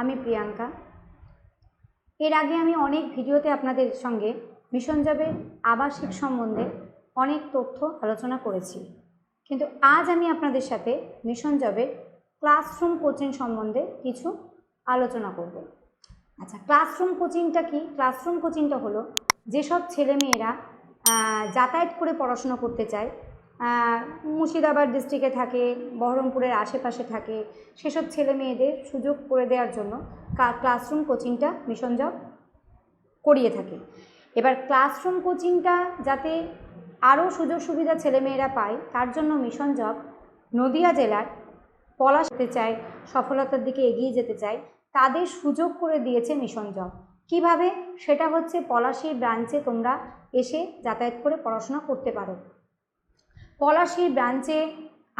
আমি প্রিয়াঙ্কা। এর আগে আমি অনেক ভিডিওতে আপনাদের সঙ্গে মিশন জবের আবাসিক সম্বন্ধে অনেক তথ্য আলোচনা করেছি। কিন্তু আজ আমি আপনাদের সাথে মিশন জবের ক্লাসরুম কোচিং সম্বন্ধে কিছু আলোচনা করব। আচ্ছা ক্লাসরুম কোচিংটা কি? ক্লাসরুম কোচিংটা হলো যেসব ছেলেমেয়েরা যাতায়াত করে পড়াশোনা করতে চায় মুর্শিদাবাদ ডিস্ট্রিক্টে থাকে, বহরমপুরের আশেপাশে থাকে, সেসব ছেলে মেয়েদের সুযোগ করে দেওয়ার জন্য ক্লাসরুম কোচিংটা মিশন জব করিয়ে থাকে। এবার ক্লাসরুম কোচিংটা যাতে আরও সুযোগ সুবিধা ছেলেমেয়েরা পায়, তার জন্য মিশন জব নদিয়া জেলার পলাশ হতে চায়, সফলতার দিকে এগিয়ে যেতে চায়, তাদের সুযোগ করে দিয়েছে মিশন জব কীভাবে? সেটা হচ্ছে পলাশির ব্রাঞ্চে তোমরা এসে যাতায়াত করে পড়াশোনা করতে পারো। পলাশির ব্রাঞ্চে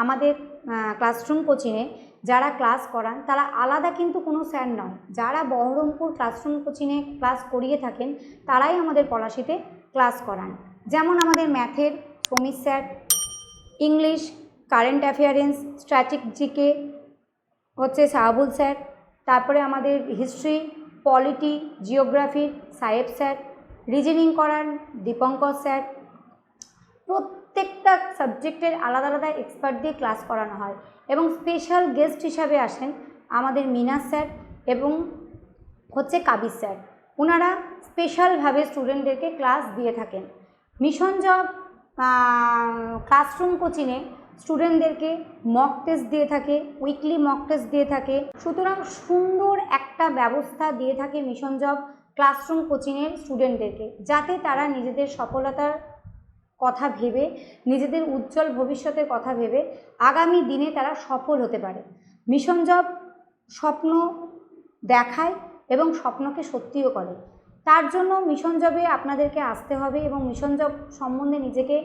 আমাদের ক্লাসরুম কোচিংয়ে যারা ক্লাস করান, তারা আলাদা কিন্তু কোনো স্যার নয় যারা বহরমপুর ক্লাসরুম কোচিংয়ে ক্লাস করিয়ে থাকেন, তারাই আমাদের পলাশিতে ক্লাস করান। যেমন আমাদের ম্যাথের Samir sir English current affairs স্ট্র্যাটেজিকে হচ্ছে শাহাবুল স্যার তারপরে আমাদের history polity geography Saheb sir reasoning করান, দীপঙ্কর স্যার প্রত্যেকটা সাবজেক্টের আলাদা আলাদা এক্সপার্ট দিয়ে ক্লাস করানো হয়। এবং স্পেশাল গেস্ট হিসাবে আসেন আমাদের মিনাস স্যার এবং হচ্ছে কাবির স্যার। ওনারা স্পেশালভাবে স্টুডেন্টদেরকে ক্লাস দিয়ে থাকেন। মিশন জব ক্লাসরুম কোচিংয়ে স্টুডেন্টদেরকে মক টেস্ট দিয়ে থাকে উইকলি মক টেস্ট দিয়ে থাকে। সুতরাং সুন্দর একটা ব্যবস্থা দিয়ে থাকে মিশন জব ক্লাসরুম কোচিংয়ের স্টুডেন্টদেরকে যাতে তারা নিজেদের সফলতার কথা ভেবে, নিজেদের উজ্জ্বল ভবিষ্যতের কথা ভেবে আগামী দিনে তারা সফল হতে পারে। মিশন জব স্বপ্ন দেখায় এবং স্বপ্নকে সত্যিও করে। তার জন্য মিশন জবে আপনাদেরকে আসতে হবে এবং মিশন জব সম্বন্ধে নিজেকে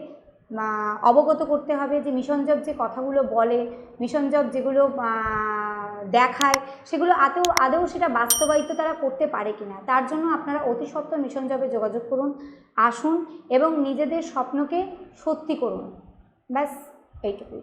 অবগত করতে হবে যে মিশন জব যে কথাগুলো বলে, মিশন জব যেগুলো দেখায়, সেগুলো আদৌ আদৌ সেটা বাস্তবায়িত তারা করতে পারে কিনা, তার জন্য আপনারা অতি সত্ত্ব মিশন জবে যোগাযোগ করুন, আসুন এবং নিজেদের স্বপ্নকে সত্যি করুন। ব্যাস, এইটুকুই।